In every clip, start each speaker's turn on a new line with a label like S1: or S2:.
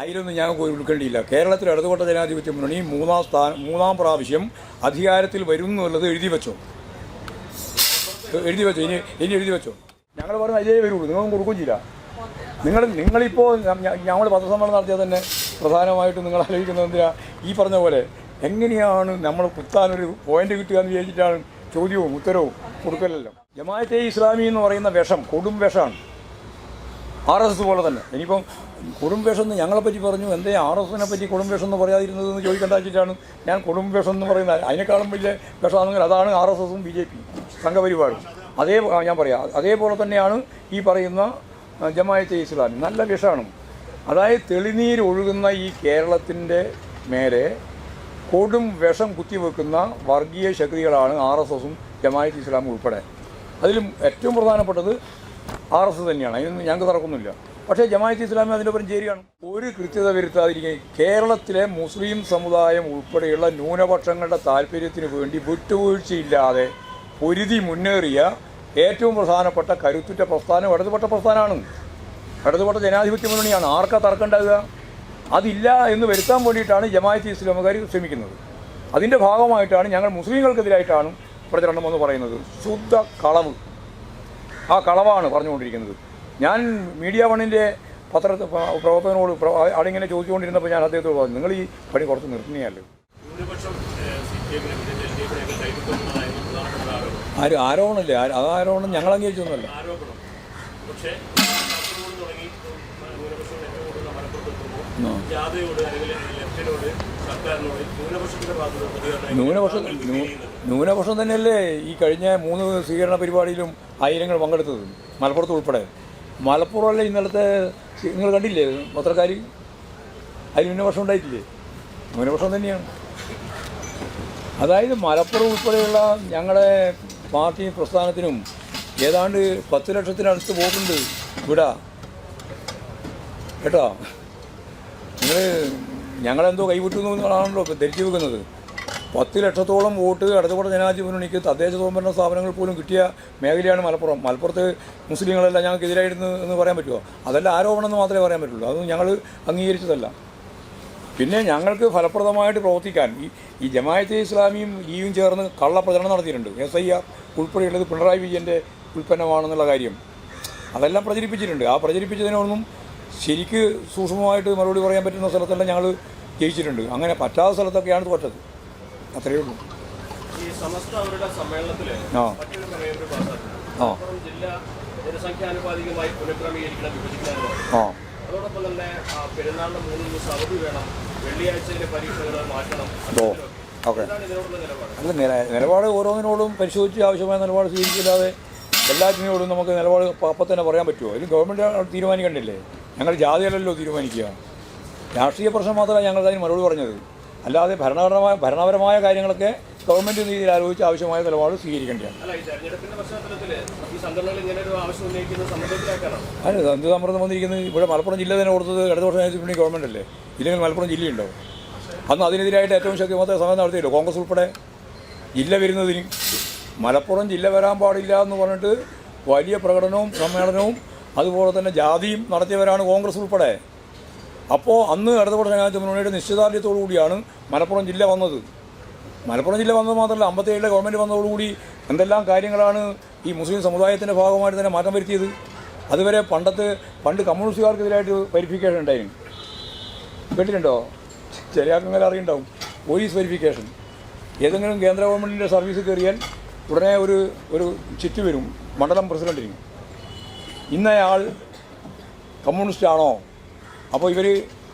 S1: അതിലൊന്നും ഞാൻ ഉൾക്കേണ്ടിയില്ല കേരളത്തിൽ ഇടതുപെട്ട ജനാധിപത്യ മുന്നണി മൂന്നാം സ്ഥാനം മൂന്നാം പ്രാവശ്യം അധികാരത്തിൽ വരും എന്നുള്ളത് എഴുതി വെച്ചോ. എഴുതി വെച്ചോ ഇനി ഇനി എഴുതി വെച്ചോ. ഞങ്ങൾ പറഞ്ഞു അതേ വരുള്ളൂ. നിങ്ങൾ കൊടുക്കുകയും ചെയ്യില്ല. നിങ്ങൾ നിങ്ങളിപ്പോൾ ഞങ്ങൾ പത്രസമ്മേളനം നടത്തിയാൽ തന്നെ പ്രധാനമായിട്ടും നിങ്ങൾ ആലോചിക്കുന്നത് എന്തിനാ? ഈ പറഞ്ഞ പോലെ എങ്ങനെയാണ് നമ്മൾ കുത്താനൊരു പോയിന്റ് കിട്ടുക എന്ന് വിചാരിച്ചിട്ടാണ് ചോദ്യവും ഉത്തരവും കൊടുക്കലല്ലോ. ജമാഅത്തെ ഇസ്ലാമി എന്ന് പറയുന്ന വിഷം കൊടും വിഷമാണ് ആർ എസ് എസ് പോലെ തന്നെ. ഇനിയിപ്പം കൊടും എന്ന് ഞങ്ങളെപ്പറ്റി പറഞ്ഞു. എന്തേ ആർ എസ് എസിനെ പറ്റി കുടുംബേഷം എന്ന് പറയാതിരുന്നത് എന്ന് ചോദിക്കേണ്ട വെച്ചിട്ടാണ് ഞാൻ കുടുംബേഷം എന്ന് പറയുന്നത്. അതിനേക്കാളും വലിയ വിഷമാണെങ്കിൽ അതാണ് ആർ എസ് എസും ബി ജെ പി സംഘപരിപാടും അതേ ഞാൻ പറയാം. അതേപോലെ തന്നെയാണ് ഈ പറയുന്ന ജമായത്തെ ഇസ്ലാമി. നല്ല വിഷമാണ്. അതായത് തെളിനീര് ഒഴുകുന്ന ഈ കേരളത്തിന്റെ മേലെ കൊടും വിഷം കുത്തിവെക്കുന്ന വർഗീയ ശക്തികളാണ് ആർ എസ് എസും ജമായത്ത് ഇസ്ലാമും ഉൾപ്പെടെ. അതിലും ഏറ്റവും പ്രധാനപ്പെട്ടത് ആർ എസ് തന്നെയാണ്. അതിനൊന്നും ഞങ്ങൾക്ക് തറക്കൊന്നുമില്ല പക്ഷേ ജമാഅത്ത് ഇസ്ലാമി അതിന്റെ ഒപ്പം ചേരുകയാണ്. ഒരു കൃത്യത വരുത്താതിരിക്കുകയും കേരളത്തിലെ മുസ്ലിം സമുദായം ഉൾപ്പെടെയുള്ള ന്യൂനപക്ഷങ്ങളുടെ താല്പര്യത്തിന് വേണ്ടി വിട്ടുവീഴ്ചയില്ലാതെ പൊരുതി മുന്നേറിയ ഏറ്റവും പ്രധാനപ്പെട്ട കരുത്തുറ്റ പ്രസ്ഥാനം ഇടതുപെട്ട പ്രസ്ഥാനമാണ്. ഇടതുപെട്ട ജനാധിപത്യ മുന്നണിയാണ്. ആർക്കാ തർക്കമുണ്ടാകുക അതില്ല എന്ന് വരുത്താൻ വേണ്ടിയിട്ടാണ് ജമാഅത്ത് ഇസ്ലാമുകാർ ശ്രമിക്കുന്നത്. അതിന്റെ ഭാഗമായിട്ടാണ് ഞങ്ങൾ മുസ്ലിങ്ങൾക്കെതിരായിട്ടാണ് പ്രചരണം എന്ന് പറയുന്നത്. ശുദ്ധ കളവ്. ആ കളവാണ് പറഞ്ഞുകൊണ്ടിരിക്കുന്നത്. ഞാൻ മീഡിയ വണ്ണിന്റെ പത്ര പ്രവർത്തകനോട് അവിടെ ചോദിച്ചുകൊണ്ടിരുന്നപ്പോൾ ഞാൻ അദ്ദേഹത്തോട് പറഞ്ഞു നിങ്ങൾ ഈ പണി കുറച്ച് നിർത്തുന്നതല്ലേ? ആരും ആരോപണമില്ലേ? അത് ആരോപണം ഞങ്ങൾ അംഗീകരിച്ചൊന്നുമല്ല.
S2: ന്യൂനപക്ഷം
S1: ന്യൂനപക്ഷം തന്നെയല്ലേ ഈ കഴിഞ്ഞ മൂന്ന് സ്വീകരണ പരിപാടിയിലും ആയിരങ്ങൾ പങ്കെടുത്തത് മലപ്പുറത്ത് ഉൾപ്പെടെ? മലപ്പുറമല്ലേ ഇന്നലത്തെ നിങ്ങൾ കണ്ടില്ലേ പത്രക്കാർ അതിന് ന്യൂനപക്ഷം ഉണ്ടായിട്ടില്ലേ? ന്യൂനപക്ഷം തന്നെയാണ്. അതായത് മലപ്പുറം ഉൾപ്പെടെയുള്ള ഞങ്ങളുടെ പാർട്ടി പ്രസ്ഥാനത്തിനും ഏതാണ്ട് പത്ത് ലക്ഷത്തിനടുത്ത് വോട്ടുണ്ട് ഇവിടെ. കേട്ടോ? നിങ്ങൾ ഞങ്ങളെന്തോ കൈവിട്ടു എന്നാണല്ലോ ഇപ്പം ധരിച്ചു വെക്കുന്നത്. പത്ത് ലക്ഷത്തോളം വോട്ട് ഇടതുപെട്ട ജനാധിപത്യ മുന്നണിക്ക് തദ്ദേശ സ്വയംഭരണ സ്ഥാപനങ്ങൾ പോലും കിട്ടിയ മേഖലയാണ് മലപ്പുറം. മലപ്പുറത്ത് മുസ്ലിങ്ങളെല്ലാം ഞങ്ങൾക്ക് എതിരായിരുന്നു എന്ന് പറയാൻ പറ്റുമോ? അതല്ല ആരോപണം എന്ന് മാത്രമേ പറയാൻ പറ്റുള്ളൂ. അത് ഞങ്ങൾ അംഗീകരിച്ചതല്ല. പിന്നെ ഞങ്ങൾക്ക് ഫലപ്രദമായിട്ട് പ്രവർത്തിക്കാൻ ഈ ഈ ജമാഅത്തെ ഇസ്ലാമിയും ലീവും ചേർന്ന് കള്ളപ്രചരണം നടത്തിയിട്ടുണ്ട്. എസ് ഐ ആർ ഉൾപ്പെടെയുള്ളത് പിണറായി വിജയന്റെ ഉൽപ്പന്നമാണെന്നുള്ള കാര്യം. അതെല്ലാം പ്രചരിപ്പിച്ചിട്ടുണ്ട്. ആ പ്രചരിപ്പിച്ചതിനൊന്നും ശരിക്ക് സൂക്ഷ്മമായിട്ട് മറുപടി പറയാൻ പറ്റുന്ന സ്ഥലത്തെല്ലാം ഞങ്ങൾ ജയിച്ചിട്ടുണ്ട്. അങ്ങനെ പറ്റാത്ത സ്ഥലത്തൊക്കെയാണ് തോറ്റത്. അത്രയേ ഉള്ളൂ.
S2: ഈ സമസ്ത അവരുടെ സമ്മേളനത്തിൽ
S1: ആ.
S2: മറ്റൊരു പ്രമേയം കൂടി പാസ്സാക്കി
S1: ആ.
S2: മലപ്പുറം ജില്ല ജനസംഖ്യാനുപാതികമായി പുനഃക്രമീകരിക്കണം വിഭജിക്കാനോ
S1: ആ.
S2: അതോടൊപ്പം തന്നെ ആ, പെരുന്നാളിന് മൂന്ന് ദിവസം അവധി വേണം. വെള്ളിയാഴ്ചയിലെ പരീക്ഷകൾ മാറ്റണം.
S1: Oh okay.
S2: എന്താണ് ഇതിനോടുള്ള നിലപാട്?
S1: അല്ല നില നിലപാട് ഓരോന്നിനോടും പരിശോധിച്ച് ആവശ്യമായ നിലപാട് സ്വീകരിക്കില്ലാതെ എല്ലാറ്റിനോടും നമുക്ക് നിലപാട് അപ്പം അപ്പം തന്നെ പറയാൻ പറ്റുമോ? അതിന് ഗവൺമെന്റ് തീരുമാനിക്കണ്ടില്ലേ? ഞങ്ങൾ ജാതിയല്ലല്ലോ തീരുമാനിക്കുക. രാഷ്ട്രീയ പ്രശ്നം മാത്രമല്ല ഞങ്ങൾ അതിന് മറുപടി പറഞ്ഞത്. അല്ലാതെ ഭരണപരമായ ഭരണപരമായ കാര്യങ്ങളൊക്കെ ഗവൺമെന്റ് രീതിയിൽ ആലോചിച്ച് ആവശ്യമായ നിലപാട് സ്വീകരിക്കേണ്ടതാണ്.
S2: അല്ല
S1: എന്ത് സമ്മർദ്ദം വന്നിരിക്കുന്നത് ഇവിടെ മലപ്പുറം ജില്ല തന്നെ കൊടുത്തത് ഇടതുപക്ഷ ജനാധിപത്യ ഗവൺമെന്റ് അല്ലേ? ഇല്ലെങ്കിൽ മലപ്പുറം ജില്ലയുണ്ടോ? അന്ന് അതിനെതിരായിട്ട് ഏറ്റവും ശക്തിമത്തായ സമരം നടത്തിയല്ലോ കോൺഗ്രസ് ഉൾപ്പെടെ ജില്ല വരുന്നതിന് മലപ്പുറം ജില്ല വരാൻ പാടില്ല എന്ന് പറഞ്ഞിട്ട് വലിയ പ്രകടനവും സമ്മേളനവും അതുപോലെ തന്നെ ജാതിയും നടത്തിയവരാണ് കോൺഗ്രസ് ഉൾപ്പെടെ. അപ്പോൾ അന്ന് ഇടതുപക്ഷ ജനാധിപത്യ മുന്നണിയുടെ നിശ്ചിതാർത്ഥ്യത്തോടു കൂടിയാണ് മലപ്പുറം ജില്ല വന്നത്. മലപ്പുറം ജില്ല വന്നത് മാത്രമല്ല അമ്പത്തേഴിലെ ഗവൺമെന്റ് വന്നതോടുകൂടി എന്തെല്ലാം കാര്യങ്ങളാണ് ഈ മുസ്ലിം സമുദായത്തിന്റെ ഭാഗമായിട്ട് തന്നെ മാറ്റം വരുത്തിയത്. അതുവരെ പണ്ടത്തെ പണ്ട് കമ്മ്യൂണിസ്റ്റുകാർക്കെതിരായിട്ട് വെരിഫിക്കേഷൻ ഉണ്ടായിരുന്നു. കേട്ടിട്ടുണ്ടോ? ചില ആൾക്കാർ അറിയുണ്ടാവും. പോലീസ് വെരിഫിക്കേഷൻ ഏതെങ്കിലും കേന്ദ്ര ഗവൺമെന്റിന്റെ സർവീസ് കയറിയാൽ ഉടനെ ഒരു ഒരു ചിറ്റ് വരും. മണ്ഡലം പ്രസിഡന്റിന് ഇന്നയാൾ കമ്മ്യൂണിസ്റ്റ് ആണോ അപ്പോൾ ഇവർ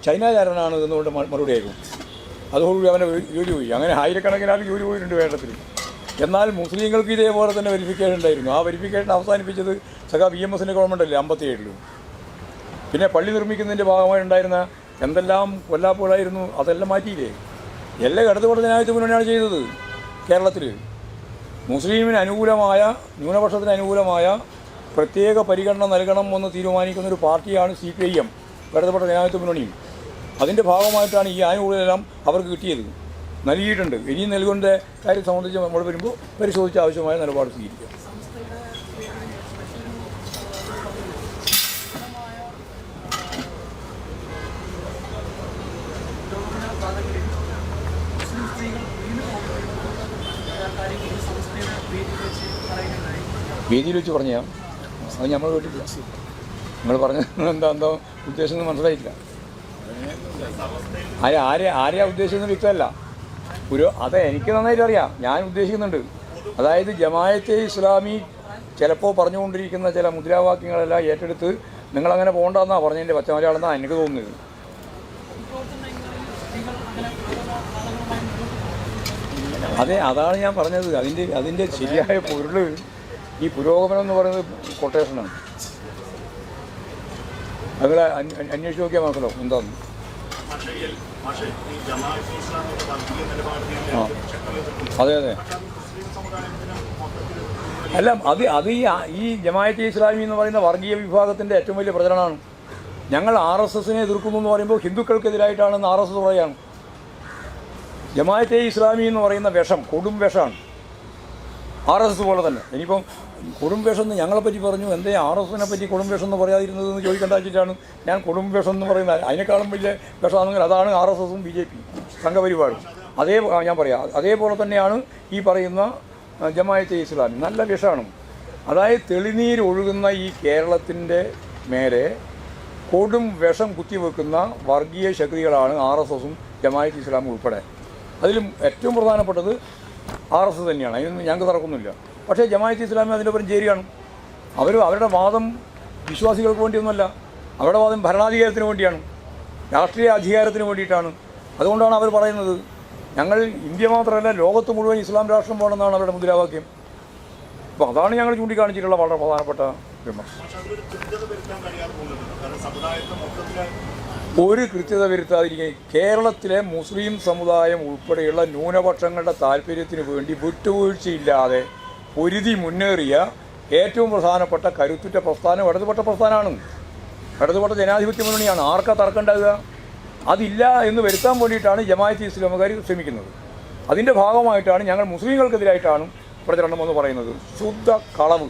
S1: ചൈനകാരനാണ് എന്നുകൊണ്ട് മറുപടി ആയിരുന്നു അതുകൊണ്ട് അവനെ ജോലി പോയി അങ്ങനെ ആയിരക്കണക്കിന് ആൾ ജോലി പോയിട്ടുണ്ട് വേണ്ടത്തിൽ എന്നാൽ മുസ്ലിങ്ങൾക്ക് ഇതേപോലെ തന്നെ വെരിഫിക്കേഷൻ ഉണ്ടായിരുന്നു. ആ വെരിഫിക്കേഷൻ അവസാനിപ്പിച്ചത് സഖാ വി എം എസിന്റെ ഗവൺമെന്റ് അല്ലേ അമ്പത്തി ഏഴിലും പിന്നെ പള്ളി നിർമ്മിക്കുന്നതിന്റെ ഭാഗമായി ഉണ്ടായിരുന്ന എന്തെല്ലാം കൊല്ലാപ്പുകളായിരുന്നു അതെല്ലാം മാറ്റിയില്ലേ? എല്ലാം ഇടതുപക്ഷ ജനാധിപത്യ മുന്നണിയാണ് ചെയ്തത് കേരളത്തിൽ. മുസ്ലിമിന് അനുകൂലമായ ന്യൂനപക്ഷത്തിന് അനുകൂലമായ പ്രത്യേക പരിഗണന നൽകണം എന്ന് തീരുമാനിക്കുന്ന ഒരു പാർട്ടിയാണ് സി പി ഐ എം. ഭരതപ്പെട്ട ജനാധിപത്യ മുന്നണിയും. അതിന്റെ ഭാഗമായിട്ടാണ് ഈ ആനുകൂല്യമെല്ലാം അവർക്ക് കിട്ടിയത്. നൽകിയിട്ടുണ്ട്. ഇനിയും നൽകേണ്ട കാര്യം സംബന്ധിച്ച് നമ്മൾ വരുമ്പോൾ പരിശോധിച്ച് ആവശ്യമായ നിലപാട് സ്വീകരിക്കുക
S3: വേദിയിൽ വെച്ച്
S1: പറഞ്ഞാൽ അത് നമ്മൾ വീട്ടിൽ നിങ്ങൾ പറഞ്ഞ എന്താ എന്തോ? ഉദ്ദേശം എന്ന് മനസ്സിലായില്ല. ആരെ ആരെ ആരെയാ ഉദ്ദേശിക്കുന്നത് വ്യക്തമല്ല. ഒരു അത് എനിക്ക് നന്നായിട്ട് അറിയാം. ഞാൻ ഉദ്ദേശിക്കുന്നുണ്ട്. അതായത് ജമായത്തെ ഇസ്ലാമി ചിലപ്പോൾ പറഞ്ഞുകൊണ്ടിരിക്കുന്ന ചില മുദ്രാവാക്യങ്ങളെല്ലാം ഏറ്റെടുത്ത് നിങ്ങളങ്ങനെ പോകണ്ടെന്നാണ് പറഞ്ഞതിന്റെ പച്ച മലയാളെന്നാണ് എനിക്ക് തോന്നുന്നത്. അതെ അതാണ് ഞാൻ പറഞ്ഞത്. അതിന്റെ അതിന്റെ ശരിയായ പൊരുൾ ഈ പുരോഗമനം എന്ന് പറയുന്നത് കൊട്ടേഷനാണ് നിങ്ങൾ അന്വേഷിച്ച് നോക്കിയാൽ മനസ്സിലാവും എന്താന്ന്? അതെ അതെ. അല്ല അത് അത് ഈ ഈ ജമായത്തെ ഇസ്ലാമി എന്ന് പറയുന്ന വർഗീയ വിഭാഗത്തിന്റെ ഏറ്റവും വലിയ പ്രചരണമാണ്. ഞങ്ങൾ ആർ എസ് എസിനെ എതിർക്കുന്നു എന്ന് പറയുമ്പോൾ ഹിന്ദുക്കൾക്കെതിരായിട്ടാണെന്ന് ആർ എസ് എസ് പറയുകയാണ് ജമായത്തെ ഇസ്ലാമി എന്ന് പറയുന്ന വിഷം കൊടും വിഷമാണ് ആർ എസ് എസ് പോലെ തന്നെ. ഇനിയിപ്പം കുടുംബേഷം എന്ന് ഞങ്ങളെപ്പറ്റി പറഞ്ഞു എന്തേ ആർ എസ് എസിനെ പറ്റി കുടുംബേഷം എന്ന് പറയാതിരുന്നത് എന്ന് ചോദിക്കേണ്ട വെച്ചിട്ടാണ് ഞാൻ കുടുംബേഷം എന്ന് പറയുന്നത് അതിനേക്കാളും വലിയ വേഷമാണെങ്കിൽ അതാണ് ആർ എസ് എസും ബി ജെ പി സംഘപരിവാറും അതേ ഞാൻ പറയാം. അതേപോലെ തന്നെയാണ് ഈ പറയുന്ന ജമായത്തെ ഇസ്ലാമി. നല്ല വിഷമാണ്. അതായത് തെളിനീര് ഒഴുകുന്ന ഈ കേരളത്തിന്റെ മേലെ കൊടും വിഷം കുത്തിവെക്കുന്ന വർഗീയ ശക്തികളാണ് ആർ എസ് എസും ജമായത്ത് ഇസ്ലാമും ഉൾപ്പെടെ. അതിലും ഏറ്റവും പ്രധാനപ്പെട്ടത് ആർ എസ് തന്നെയാണ്. അതിനൊന്നും ഞങ്ങൾക്ക് തറക്കൊന്നുമില്ല പക്ഷേ ജമായത്ത് ഇസ്ലാമി അതിന്റെ ഒപ്പം ചേരുകയാണ്. അവർ അവരുടെ വാദം വിശ്വാസികൾക്ക് വേണ്ടിയൊന്നുമല്ല. അവരുടെ വാദം ഭരണാധികാരത്തിന് വേണ്ടിയാണ്. രാഷ്ട്രീയ അധികാരത്തിന് വേണ്ടിയിട്ടാണ്. അതുകൊണ്ടാണ് അവർ പറയുന്നത് ഞങ്ങൾ ഇന്ത്യ മാത്രമല്ല ലോകത്ത് മുഴുവൻ ഇസ്ലാം രാഷ്ട്രം പോകണമെന്നാണ് അവരുടെ മുദ്രാവാക്യം. അപ്പോൾ അതാണ് ഞങ്ങൾ ചൂണ്ടിക്കാണിച്ചിട്ടുള്ള വളരെ പ്രധാനപ്പെട്ട വിമർശനം. ഒരു കൃത്യത വരുത്താതിരിക്കുക കേരളത്തിലെ മുസ്ലിം സമുദായം ഉൾപ്പെടെയുള്ള ന്യൂനപക്ഷങ്ങളുടെ താല്പര്യത്തിന് വേണ്ടി വിട്ടുവീഴ്ചയില്ലാതെ പൊരുതി മുന്നേറിയ ഏറ്റവും പ്രധാനപ്പെട്ട കരുത്തുറ്റ പ്രസ്ഥാനം ഇടതുപക്ഷ പ്രസ്ഥാനമാണ്. ഇടതുപക്ഷ ജനാധിപത്യ മുന്നണിയാണ്. ആർക്കാ തർക്കമുണ്ടാകുക അതില്ല എന്ന് വരുത്താൻ വേണ്ടിയിട്ടാണ് ജമായത്ത് ഇസ്ലാമുകാർ ശ്രമിക്കുന്നത്. അതിന്റെ ഭാഗമായിട്ടാണ് ഞങ്ങൾ മുസ്ലിങ്ങൾക്കെതിരായിട്ടാണ് പ്രചരണം എന്ന് പറയുന്നത്. ശുദ്ധ കളവ്.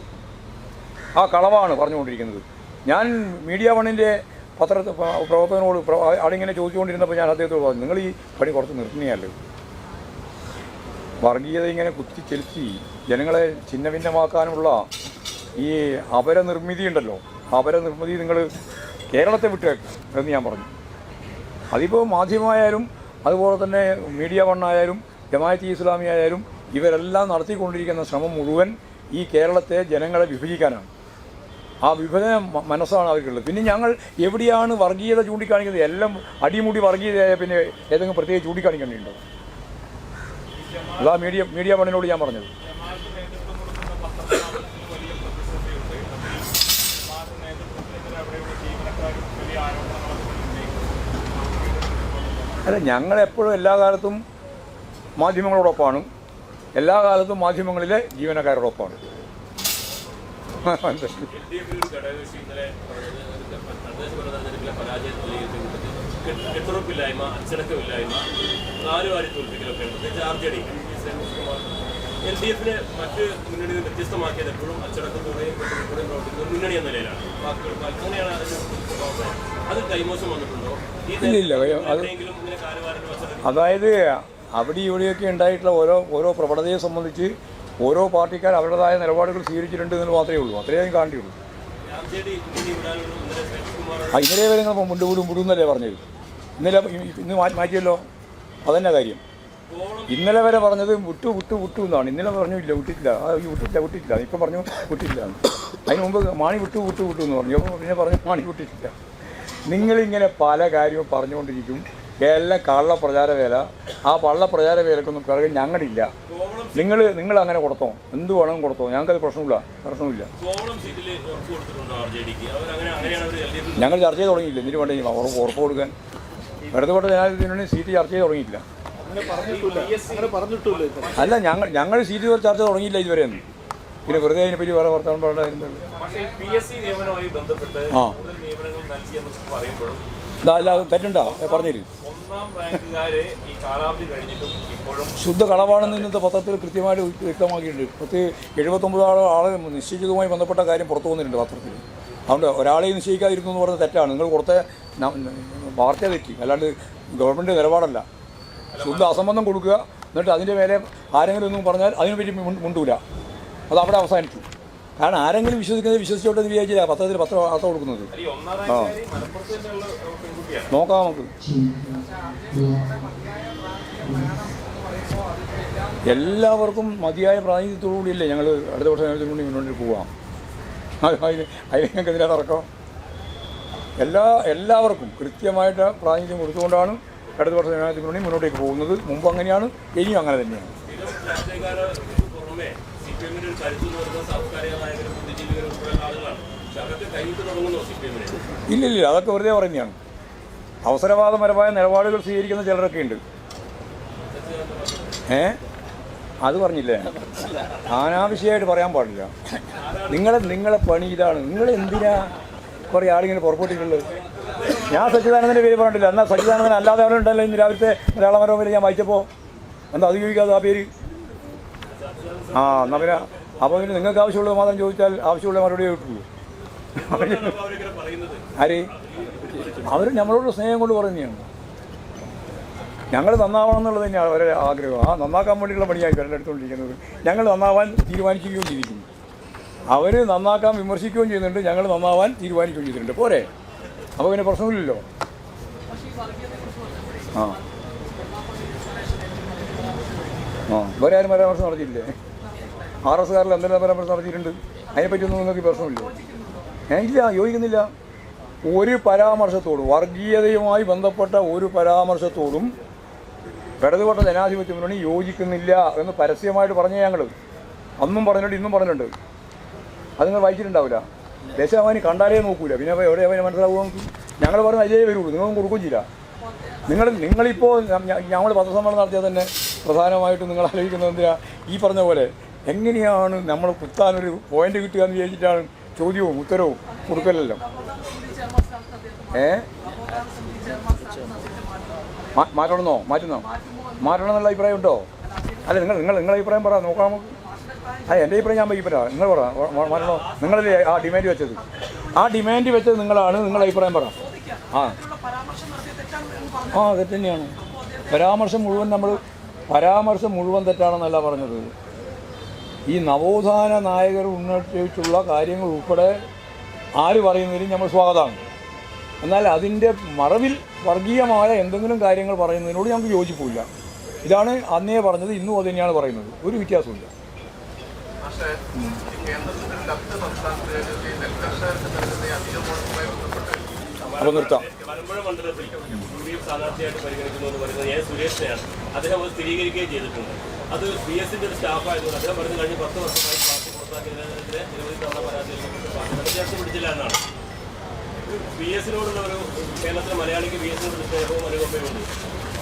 S1: ആ കളവാണ് പറഞ്ഞുകൊണ്ടിരിക്കുന്നത്. ഞാൻ മീഡിയ വണ്ണിന്റെ പത്ര പ്രവർത്തകനോട് പ്ര- ആളിങ്ങനെ ചോദിച്ചുകൊണ്ടിരുന്നപ്പോൾ ഞാൻ അദ്ദേഹത്തോട് പറഞ്ഞു നിങ്ങൾ ഈ പണി കുറച്ച് നിർത്തുന്നതല്ലേ? വർഗീയത ഇങ്ങനെ കുത്തി ചെലുത്തി ജനങ്ങളെ ഛിന്ന ഭിന്നമാക്കാനുള്ള ഈ അപരനിർമ്മിതി ഉണ്ടല്ലോ അപരനിർമ്മിതി നിങ്ങൾ കേരളത്തെ വിട്ടേക്ക് എന്ന് ഞാൻ പറഞ്ഞു. അതിപ്പോൾ മാധ്യമമായാലും അതുപോലെ തന്നെ മീഡിയ വണ്ണായാലും ജമാഅത്ത് ഇസ്ലാമി ആയാലും ഇവരെല്ലാം നടത്തിക്കൊണ്ടിരിക്കുന്ന ശ്രമം മുഴുവൻ ഈ കേരളത്തെ ജനങ്ങളെ വിഭജിക്കാനാണ്. ആ വിഭജന മനസ്സാണ് അവർക്കുള്ളത്. പിന്നെ ഞങ്ങൾ എവിടെയാണ് വർഗീയത ചൂണ്ടിക്കാണിക്കുന്നത്? എല്ലാം അടിമുടി വർഗീയതയായ പിന്നെ ഏതെങ്കിലും പ്രത്യേകം ചൂണ്ടിക്കാണിക്കേണ്ടിയുണ്ടോ അതാ മീഡിയ മീഡിയ മണ്ണിനോട് ഞാൻ പറഞ്ഞത്. അല്ല ഞങ്ങളെപ്പോഴും എല്ലാ കാലത്തും മാധ്യമങ്ങളോടൊപ്പമാണ്. എല്ലാ കാലത്തും മാധ്യമങ്ങളിലെ ജീവനക്കാരോടൊപ്പമാണ്.
S2: മുന്നണി അത് കൈമോശം വന്നിട്ടുണ്ടോ
S1: അതായത് അവിടെ ഇവിടെയൊക്കെ ഉണ്ടായിട്ടുള്ള ഓരോ ഓരോ പ്രവണതയെ സംബന്ധിച്ച് ഓരോ പാർട്ടിക്കാർ അവരുടേതായ നിലപാടുകൾ സ്വീകരിച്ചിട്ടുണ്ട് എന്ന് മാത്രമേ ഉള്ളൂ. അത്രയേ
S2: സതീഷ്കുമാർ
S1: ആ ഇന്നലെ വരെ നിങ്ങൾ മുണ്ട് വിടും വിടുന്നല്ലേ പറഞ്ഞത്? ഇന്നലെ ഇന്ന് മാറ്റിയല്ലോ? അതന്നെ കാര്യം. ഇന്നലെ വരെ പറഞ്ഞത് വിട്ടു വിട്ടു വിട്ടു എന്നാണ്. ഇന്നലെ പറഞ്ഞു ഇല്ല വിട്ടിട്ടില്ല. ആ ഈ വിട്ടിട്ടില്ല വിട്ടിട്ടില്ല. ഇപ്പം പറഞ്ഞു വിട്ടില്ല എന്ന്. അതിന് മുമ്പ് മാണി വിട്ടു വിട്ടു വിട്ടു എന്ന് പറഞ്ഞു. അപ്പോൾ പിന്നെ പറഞ്ഞു മാണി വിട്ടിട്ടില്ല. നിങ്ങളിങ്ങനെ പല കാര്യവും പറഞ്ഞുകൊണ്ടിരിക്കും. എല്ലാം കള്ള പ്രചാരവേല ആ പള്ള പ്രചാരവേലക്കൊന്നും പിറകെ ഞങ്ങളില്ല. നിങ്ങൾ നിങ്ങൾ അങ്ങനെ കൊടുത്തോ? എന്ത് വേണം കൊടുത്തോ? ഞങ്ങൾക്കത് പ്രശ്നമില്ല. പ്രശ്നമില്ല. ഞങ്ങൾ ചർച്ച ചെയ്ത് തുടങ്ങിയില്ല എന്തിനു വേണ്ടി ഉറപ്പ് ഉറപ്പ് കൊടുക്കാൻ? ഇടതുപെട്ട ജനാധിപത്യത്തിന് സീറ്റ് ചർച്ച ചെയ്ത് തുടങ്ങിയിട്ടില്ല. അല്ല ഞങ്ങൾ ഞങ്ങൾ സീറ്റ് ചർച്ച തുടങ്ങിയില്ല ഇതുവരെ ഒന്നും. പിന്നെ വെറുതെ അതിനെപ്പറ്റി വേറെ വർത്തമാനം പറയേണ്ടതായിരുന്നല്ലോ
S2: പക്ഷേ പി എസ് ബന്ധപ്പെട്ട്
S1: ആ. അല്ല തെറ്റുണ്ടോ. പറഞ്ഞില്ല ശുദ്ധ കളവാണെന്ന് ഇന്നത്തെ പത്രത്തിൽ കൃത്യമായിട്ട് വ്യക്തമാക്കിയിട്ടുണ്ട്. പ്രത്യേക എഴുപത്തൊമ്പത് ആൾ ആളെ നിശ്ചയിച്ചതുമായി ബന്ധപ്പെട്ട കാര്യം പുറത്തു വന്നിട്ടുണ്ട് പത്രത്തിൽ. അതുകൊണ്ട് ഒരാളെയും നിശ്ചയിക്കാതിരുന്നു എന്ന് പറഞ്ഞത് തെറ്റാണ്. നിങ്ങൾ കൊടുത്ത വാർത്ത തെറ്റി. അല്ലാണ്ട് ഗവൺമെന്റ് നിലപാടല്ല. ശുദ്ധ അസംബന്ധം കൊടുക്കുക. എന്നിട്ട് അതിന്റെ മേലെ ആരെങ്കിലും ഒന്നും പറഞ്ഞാൽ അതിനെപ്പറ്റി മുൻ- മുണ്ടൂല. അത് അവിടെ അവസാനിച്ചു കാരണം ആരെങ്കിലും വിശ്വസിക്കുന്നത് വിശ്വസിച്ചോട്ടെന്ന് വിചാരിച്ചില്ല പത്രത്തിൽ പത്ര വാർത്ത കൊടുക്കുന്നത്.
S2: ഈ
S1: നോക്കാം നമുക്ക്. എല്ലാവർക്കും മതിയായ പ്രാതിനിധ്യത്തോടുകൂടിയല്ലേ ഞങ്ങൾ അടുത്ത വർഷം ഞങ്ങൾ വേണ്ടി മുന്നോട്ട് പോവാം. അത് അതിന് അതിന് ഞങ്ങൾക്ക് എന്തിനാ തർക്കം. എല്ലാ എല്ലാവർക്കും കൃത്യമായിട്ട് പ്രാതിനിധ്യം കൊടുത്തുകൊണ്ടാണ് അടുത്ത വർഷം ജനാധിപത്യ മുന്നണി മുന്നോട്ടേക്ക് പോകുന്നത്. മുമ്പ് അങ്ങനെയാണ് ഇനിയും അങ്ങനെ തന്നെയാണ്. ഇല്ലില്ല അതൊക്കെ വെറുതെ പറയുന്നതാണ്. അവസരവാദപരമായ നിലപാടുകൾ സ്വീകരിക്കുന്ന ചിലരൊക്കെ ഉണ്ട്. ഏ? അത് പറഞ്ഞില്ലേ? അനാവശ്യമായിട്ട് പറയാൻ പാടില്ല. നിങ്ങളെ നിങ്ങളെ പണി ഇതാണ്. നിങ്ങൾ എന്തിനാ കുറേ ആളിങ്ങനെ പുറപ്പെട്ടിട്ടുള്ളത്? ഞാൻ സച്ചിദാനന്ദന്റെ പേര് പറഞ്ഞില്ല എന്നാൽ സച്ചിദാനന്ദൻ അല്ലാതെ ഉണ്ടല്ലോ ഇന്ന് രാവിലത്തെ മലയാള മനോരമയിൽ ഞാൻ വായിച്ചപ്പോൾ എന്താ അത് ചോദിക്കാതെ ആ പേര്? ആ എന്നാൽ പിന്നെ അപ്പോൾ പിന്നെ നിങ്ങൾക്ക് ആവശ്യമുള്ളത് മാത്രം ചോദിച്ചാൽ ആവശ്യമുള്ള മറുപടി കിട്ടുള്ളൂ. ആര്? അവർ നമ്മളോട് സ്നേഹം കൊണ്ട് പറയുന്നതാണ്. ഞങ്ങൾ നന്നാവണം എന്നുള്ളത് തന്നെയാണ് അവരുടെ ആഗ്രഹം. ആ നന്നാക്കാൻ വേണ്ടിയുള്ള പണിയായി അവരുടെ എടുത്തുകൊണ്ടിരിക്കുന്നത് ഞങ്ങൾ നന്നാവാൻ തീരുമാനിക്കുകയും ചെയ്തിരിക്കുന്നു. അവർ നന്നാക്കാൻ വിമർശിക്കുകയും ചെയ്യുന്നുണ്ട്. ഞങ്ങൾ നന്നാവാൻ തീരുമാനിക്കുകയും ചെയ്തിട്ടുണ്ട്. പോരെ? അപ്പോൾ പിന്നെ പ്രശ്നമില്ലല്ലോ. ആ. ആ. വേറെ ആരും പരാമർശം നടത്തിയില്ലേ ആർ എസ് കാരിൽ എന്തെല്ലാം പരാമർശം നടത്തിയിട്ടുണ്ട്? അതിനെപ്പറ്റിയൊന്നും നിങ്ങൾക്ക് പ്രശ്നമില്ല? ഏ, ഇല്ല. യോജിക്കുന്നില്ല. ഒരു പരാമർശത്തോടും വർഗീയതയുമായി ബന്ധപ്പെട്ട ഒരു പരാമർശത്തോടും ഇടതുപക്ഷ ജനാധിപത്യ മുന്നണി യോജിക്കുന്നില്ല എന്ന് പരസ്യമായിട്ട് പറഞ്ഞ ഞങ്ങൾ അന്നും പറഞ്ഞിട്ടുണ്ട് ഇന്നും പറഞ്ഞിട്ടുണ്ട്. അത് നിങ്ങൾ വായിച്ചിട്ടുണ്ടാവില്ല? ദേശാഭിമാനി കണ്ടാലേ നോക്കൂല. പിന്നെ എവിടെ അവന് മനസ്സിലാവുക ഞങ്ങൾ പറഞ്ഞ അജയേ വരുള്ളൂ. നിങ്ങൾ കൊടുക്കുകയും ചെയ്യില്ല. നിങ്ങൾ നിങ്ങളിപ്പോൾ ഞങ്ങൾ പത്രസമ്മേളനം നടത്തിയാൽ തന്നെ പ്രധാനമായിട്ടും നിങ്ങൾ ആലോചിക്കുന്നത് എന്തിനാ? ഈ പറഞ്ഞ പോലെ എങ്ങനെയാണ് നമ്മൾ കുത്താനൊരു പോയിന്റ് കിട്ടുക എന്ന് വിചാരിച്ചിട്ടാണ് ചോദ്യവും ഉത്തരവും കൊടുക്കലല്ലോ? മാറ്റണമെന്നോ? മാറ്റുന്നോ? മാറ്റണം എന്നുള്ള അഭിപ്രായം ഉണ്ടോ അല്ല നിങ്ങൾ നിങ്ങൾ നിങ്ങളുടെ അഭിപ്രായം പറ നോക്കാം നമുക്ക്. ആ എന്റെ അഭിപ്രായം ഞാൻ വൈകി പറയാം നിങ്ങൾ പറ മാറ്റണോ? നിങ്ങളല്ലേ ആ ഡിമാൻഡ് വെച്ചത്. ആ ഡിമാൻഡ് വെച്ചത് നിങ്ങളാണ്. നിങ്ങളുടെ അഭിപ്രായം പറ. ആ. ആ തെറ്റ് തന്നെയാണ്. പരാമർശം മുഴുവൻ നമ്മൾ പരാമർശം മുഴുവൻ തെറ്റാണെന്നല്ല പറഞ്ഞത്. ഈ നവോത്ഥാന നായകർ ഉന്നയിച്ചുള്ള കാര്യങ്ങൾ ഉൾപ്പെടെ ആര് പറയുന്നതിലും നമ്മൾ സ്വാഗതമാണ്. എന്നാൽ അതിന്റെ മറവിൽ വർഗീയമായ എന്തെങ്കിലും കാര്യങ്ങൾ പറയുന്നതിനോട് ഞങ്ങൾക്ക് യോജിപ്പില്ല. ഇതാണ് അന്നേ പറഞ്ഞത് ഇന്നും അത് തന്നെയാണ് പറയുന്നത്. ഒരു വ്യത്യാസമില്ല അപ്പോൾ നിർത്താം.
S2: മലമ്പുഴ മണ്ഡലത്തിൽ യു ഡി എഫ് സ്ഥാനാർത്ഥിയായിട്ട് പരിഗണിക്കുന്നു എന്ന് പറയുന്നത് എ. സുരേഷിനെയാണ്. അദ്ദേഹം അത് സ്ഥിരീകരിക്കുകയും ചെയ്തിട്ടുണ്ട്. അത് പി എസിന്റെ ഒരു സ്റ്റാഫായതുകൊണ്ട് അദ്ദേഹം പറഞ്ഞു കഴിഞ്ഞ പത്ത് വർഷമായി പി എസിനോടുള്ള ഒരു കേരളത്തിലെ മലയാളിക്ക് പി എസിനോട് സ്നേഹവും അനുകമ്പയുണ്ട്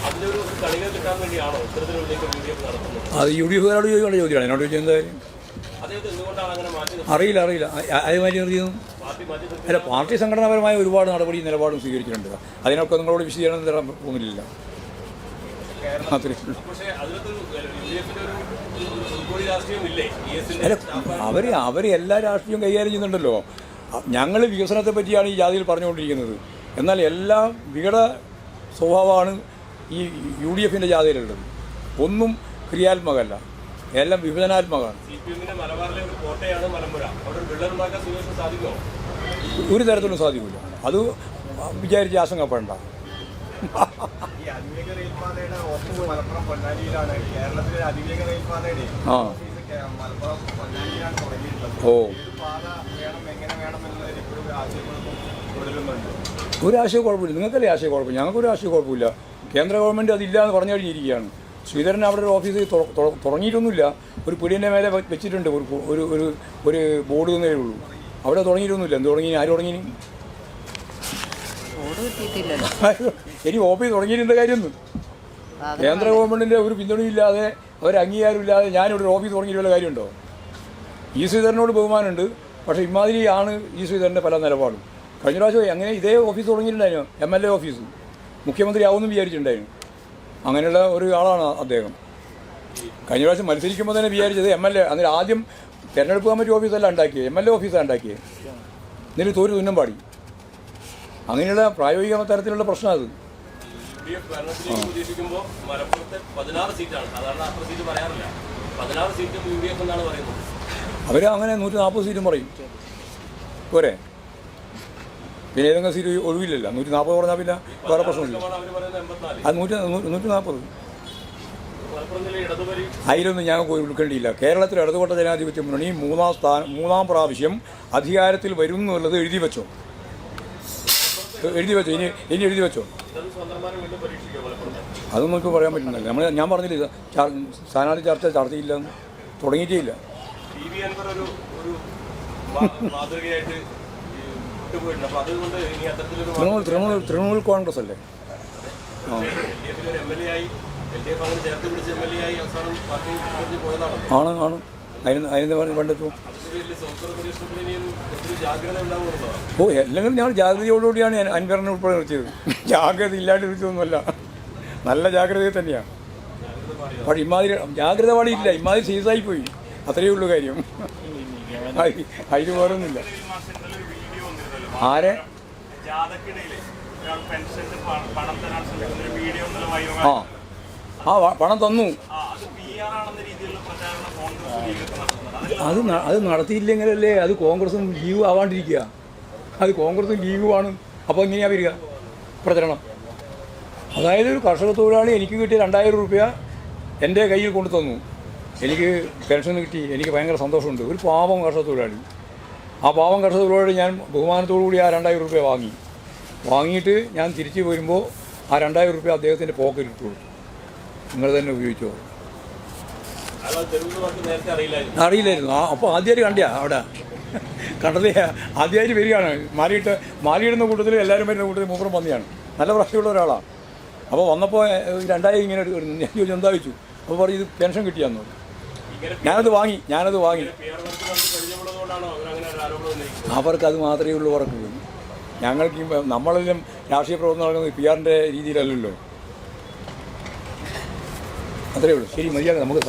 S2: അതിലൊരു ഒരു കളികൾ കിട്ടാൻ വേണ്ടിയാണോ ഇത്തരത്തിലൊരു യു ഡി എഫ് നടത്തുന്നത്?
S1: അത് യു ഡി എഫുകാരോട് ചോദിക്കേണ്ട ചോദ്യമാണ് എന്നോട് ചോദിച്ചത് എന്താ കാര്യം?
S2: അദ്ദേഹത്തെ എന്തുകൊണ്ടാണ് അങ്ങനെ മാറ്റി നിർത്തുന്നത്?
S1: അറിയില്ല അറിയില്ല. അത് മാറ്റി നിർത്തിയതും? അല്ല പാർട്ടി സംഘടനാപരമായ ഒരുപാട് നടപടി നിലപാടും സ്വീകരിച്ചിട്ടുണ്ട്. അതിനൊക്കെ നിങ്ങളോട് വിശദീകരണം തരാൻ പോകുന്നില്ല അല്ല അവർ അവർ എല്ലാ രാഷ്ട്രീയവും കൈകാര്യം ചെയ്യുന്നുണ്ടല്ലോ. ഞങ്ങൾ വികസനത്തെ പറ്റിയാണ് ഈ ജാതിയിൽ പറഞ്ഞുകൊണ്ടിരിക്കുന്നത്. എന്നാൽ എല്ലാം വികട സ്വഭാവമാണ് ഈ യു ഡി എഫിന്റെ ജാതിയിലുള്ളത്. ഒന്നും ക്രിയാത്മകമല്ല. എല്ലാം വിഭജനാത്മകമാണ്.
S2: ഒരു
S1: തരത്തിലും സാധിക്കില്ല അത് വിചാരിച്ച് ആശങ്കപ്പെടേണ്ട. ആ. ഓ
S4: ഏത് പാത വേണം എങ്ങനെ വേണം
S1: ഒരു ആശയ കുഴപ്പമില്ല. നിങ്ങൾക്കല്ലേ ആശയ കുഴപ്പം? ഞങ്ങൾക്കൊരു ആശയ കുഴപ്പമില്ല. കേന്ദ്ര ഗവൺമെന്റ് അതില്ല എന്ന് പറഞ്ഞു കഴിഞ്ഞിരിക്കുകയാണ് ശ്രീധരൻ അവിടെ ഒരു ഓഫീസ് തുടങ്ങിയിട്ടൊന്നുമില്ല. ഒരു പിടിയുടെ മേലെ വെച്ചിട്ടുണ്ട്. ഒരു ഒരു ഒരു ഒരു ബോർഡ് തന്നേ ഉള്ളൂ. അവിടെ തുടങ്ങിയിട്ടൊന്നുമില്ല. എന്ത് തുടങ്ങി? ആര് തുടങ്ങി ഇനി? ഓഫീസ് തുടങ്ങിയിരുന്ന കാര്യമൊന്നും. കേന്ദ്ര ഗവൺമെന്റിന്റെ ഒരു പിന്തുണയില്ലാതെ ഒരു അംഗീകാരമില്ലാതെ ഞാനിവിടെ ഒരു ഓഫീസ് തുടങ്ങിയിട്ടുള്ള കാര്യമുണ്ടോ? ഈ ശ്രീധരനോട് ബഹുമാനമുണ്ട്. പക്ഷേ ഇമാതിരിയാണ് ഈ ശ്രീധരന്റെ പല നിലപാടും. കഴിഞ്ഞ പ്രാവശ്യം അങ്ങനെ ഇതേ ഓഫീസ് തുടങ്ങിയിട്ടുണ്ടായിരുന്നു എം എൽ എ ഓഫീസ്. മുഖ്യമന്ത്രി ആവുമെന്ന് വിചാരിച്ചിട്ടുണ്ടായിരുന്നു. അങ്ങനെയുള്ള ഒരു ആളാണ് അദ്ദേഹം. കഴിഞ്ഞ പ്രാവശ്യം മത്സരിക്കുമ്പോൾ തന്നെ വിചാരിച്ചത് എം എൽ എ അന്നേരം ആദ്യം തെരഞ്ഞെടുപ്പ് കമ്മിറ്റി ഓഫീസല്ല ഉണ്ടാക്കിയത് എം എൽ എ ഓഫീസാണ് ഉണ്ടാക്കിയത്. എന്നിട്ട് തോരു തുന്നം പാടി. അങ്ങനെയുള്ള പ്രായോഗിക തരത്തിലുള്ള പ്രശ്നം അത്.
S2: പതിനാറ് സീറ്റ് പറയാറില്ല. പതിനാറ് സീറ്റും യു ഡി എഫ് എന്നാണ് പറയുന്നത്.
S1: അവർ അങ്ങനെ നൂറ്റി നാൽപ്പത് സീറ്റും പറയും. പോരെ? പിന്നെ ഏതെങ്കിലും സീറ്റ് ഒഴിവില്ലല്ലോ. നൂറ്റി നാൽപ്പത് പറഞ്ഞാൽ പിന്നെ വേറെ പ്രശ്നമില്ല. അത് നൂറ്റി നൂറ്റി നാൽപ്പത് അതിലൊന്നും ഞങ്ങൾക്ക് ഉൾക്കേണ്ടിയില്ല കേരളത്തിൽ ഇടതുപെട്ട ജനാധിപത്യ മുന്നണി മൂന്നാം സ്ഥാനം മൂന്നാം പ്രാവശ്യം അധികാരത്തിൽ വരും എന്നുള്ളത് എഴുതി വെച്ചോ. എഴുതി വെച്ചോ. ഇനി ഇനി എഴുതി വെച്ചോ. അതൊന്നും നമുക്ക് പറയാൻ പറ്റുന്നില്ല. നമ്മൾ ഞാൻ പറഞ്ഞില്ല സ്ഥാനാർത്ഥി ചർച്ച ചർച്ചയില്ല തുടങ്ങിയിട്ടേയില്ല
S2: ടി വി അൻവർ ഒരു ഒരു മാ- മാതൃകയായിട്ട് ഈ വിട്ടുപോയിട്ടുണ്ട്. അപ്പൊ അതുകൊണ്ട് ഇനി അത്തരത്തിലൊരു
S1: തൃണമൂൽ തൃണമൂൽ തൃണമൂൽ കോൺഗ്രസ് അല്ലേ? ആണ് ആണ്. അതിന് അതിന്
S2: ഉണ്ടാവുന്നതാണ്
S1: ഓ അല്ലെങ്കിൽ ഞങ്ങൾ ജാഗ്രതയോടുകൂടിയാണ് ഞാൻ അൻവറിനെ ഉൾപ്പെടെ നിർത്തിയത് ജാഗ്രത ഇല്ലാണ്ട് നിർത്തിയൊന്നുമല്ല നല്ല ജാഗ്രതയിൽ തന്നെയാണ്. പക്ഷേ ഇമാതിരി ജാഗ്രത പാടിയില്ല ഇമാതിരി സീസായി പോയി അത്രയേ ഉള്ളൂ കാര്യം. അതിന് വേറൊന്നുമില്ല. ആരെ? ആ. ആ പണം തന്നു.
S4: അത്
S1: അത് നടത്തിയില്ലെങ്കിലല്ലേ അത് കോൺഗ്രസും ലീവ് ആവാണ്ടിരിക്കുക. അത് കോൺഗ്രസും ലീഗുമാണ്. അപ്പോൾ എങ്ങനെയാണ് വരിക? പ്രചരണം. അതായത് ഒരു കർഷക തൊഴിലാളി എനിക്ക് കിട്ടിയ രണ്ടായിരം രൂപ എന്റെ കയ്യിൽ കൊണ്ടു തന്നു എനിക്ക് പെൻഷൻ കിട്ടി എനിക്ക് ഭയങ്കര സന്തോഷമുണ്ട്. ഒരു പാവം കർഷക തൊഴിലാളി. ആ പാവം കർഷക തൊഴിലാളി ഞാൻ ബഹുമാനത്തോടു കൂടി ആ രണ്ടായിരം രൂപ വാങ്ങി. വാങ്ങിയിട്ട് ഞാൻ തിരിച്ചു വരുമ്പോൾ ആ രണ്ടായിരം രൂപ അദ്ദേഹത്തിന്റെ പോക്കറ്റിൽ ഇട്ടു നിങ്ങൾ തന്നെ ഉപയോഗിച്ചോ.
S2: അറിയില്ലായിരുന്നു.
S1: ആ അപ്പോൾ ആദ്യമായിട്ട് കണ്ടിയാ അവിടെ. കണ്ടതേ ആദ്യമായിട്ട് വരികയാണ്. മാലിയിട്ട് മാലിയിടുന്ന കൂട്ടത്തിൽ എല്ലാവരും വരുന്ന കൂട്ടത്തിൽ മൂപ്പറും പന്നിയാണ്. നല്ല പ്രശ്നമുള്ള ഒരാളാണ് അപ്പോൾ വന്നപ്പോൾ രണ്ടായിരം രണ്ടായി ഇങ്ങനെ ഒരു- ഞാൻ ചോദിച്ചു എന്താ വെച്ചു അപ്പോൾ പറഞ്ഞു ഇത് പെൻഷൻ കിട്ടിയാന്ന്. പറഞ്ഞു. ഞാനത് വാങ്ങി ഞാനത് വാങ്ങി. അവർക്ക് അത് മാത്രമേ ഉള്ളൂ വർക്ക് ഞങ്ങൾക്ക് നമ്മളിലും നമ്മളെല്ലാം രാഷ്ട്രീയ പ്രവർത്തനം നടക്കുന്നത് പി ആറിന്റെ രീതിയിലല്ലല്ലോ. അത്രയേ ഉള്ളൂ. ശരി മര്യാദ നമുക്ക്